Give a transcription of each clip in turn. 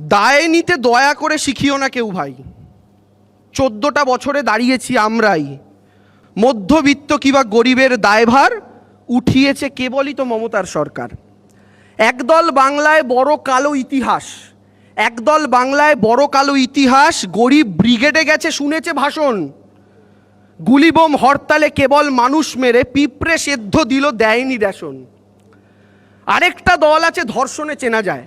দায় নিতে দয়া করে শিখিও না কেউ ভাই। চোদ্দোটা বছরে দাঁড়িয়েছি আমরাই। মধ্যবিত্ত কিংবা গরিবের দায়ভার? উঠিয়েছে কেবলই তো মমতার সরকার। একদল বাংলায় বড় কালো ইতিহাস। একদল বাংলায় বড় কালো ইতিহাস, গরিব ব্রিগেডে গেছে, শুনেছে ভাষণ। গুলিবোম হরতালে কেবল মানুষ মেরে, পিঁপড়ে সেদ্ধ দিল দেয়নি রেশন। আরেকটা দল আছে ধর্ষণে চেনা যায়।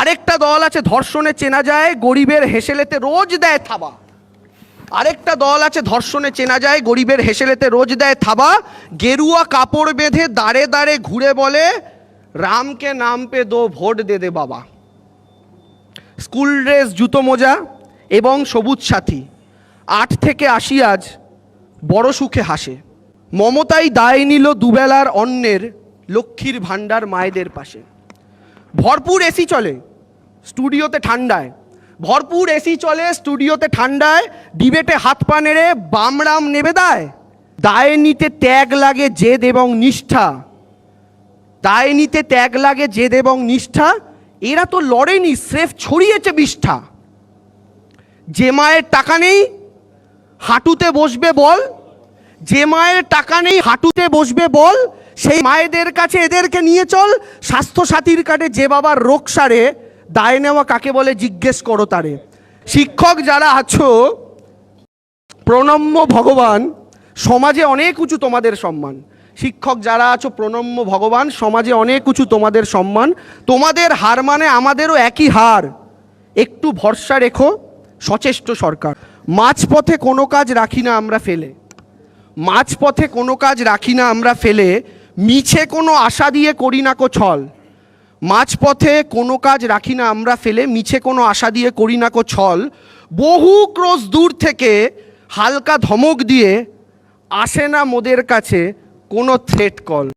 আরেকটা দল আছে, ধর্ষণে চেনা যায়, গরিবের হেসেলেতে রোজ দেয় থাবা। আরেকটা দল আছে, ধর্ষণে চেনা যায়, গরিবের হেসেলেতে রোজ দেয় থাবা। গেরুয়া কাপড় বেঁধে দাঁড়ে দাঁড়ে ঘুরে বলে, রামকে নাম পে দো, ভোট দে দে বাবা। স্কুল ড্রেস, জুতো মোজা এবং সবুজ সাথী আট থেকে আশি আজ বড় সুখে হাসে। মমতাই দায় নিল দুবেলার অন্যের লক্ষ্মীর ভাণ্ডার মায়েদের পাশে। ভরপুর এসি চলে স্টুডিওতে ঠান্ডায়। ভরপুর এসি চলে স্টুডিওতে ঠান্ডায়, ডিবেটে হাত পা নেড়ে বামরাম নেবে দায় দায়ে নিতে ত্যাগ লাগে জেদ এবং নিষ্ঠা। দায়ে নিতে ত্যাগ লাগে জেদ এবং নিষ্ঠা। এরা তো লড়েনি, স্রেফ ছড়িয়েছে বিষ্ঠা। যে মায়ের টাকা নেই, হাঁটুতে বসবে বল। যে মায়ের টাকা নেই, হাঁটুতে বসবে বল। সেই মায়েদের কাছে এদেরকে নিয়ে চল স্বাস্থ্য সাথীর কার্ডে যে বাবার রোগ সারে, দায় নেওয়া কাকে বলে জিজ্ঞেস করো তারে। শিক্ষক যারা আছো, প্রণম্য ভগবান, সমাজে অনেক উঁচু তোমাদের সম্মান। শিক্ষক যারা আছো, প্রণম্য ভগবান, সমাজে অনেক উঁচু তোমাদের সম্মান। তোমাদের হার মানে আমাদেরও একই হার। একটু ভরসা রেখো, সচেষ্ট সরকার। মাঝপথে কোনো কাজ রাখি না আমরা ফেলে। মাঝপথে কোনো কাজ রাখি না আমরা ফেলে। মিছে কোনো আশা দিয়ে করি না কো ছল। মাঝপথে কোনো কাজ রাখি না আমরা ফেলে, মিছে কোনো আশা দিয়ে করি না কো ছল। বহু ক্রোশ দূর থেকে হালকা ধমক দিয়ে আসে না মোদের কাছে কোনো থ্রেট কল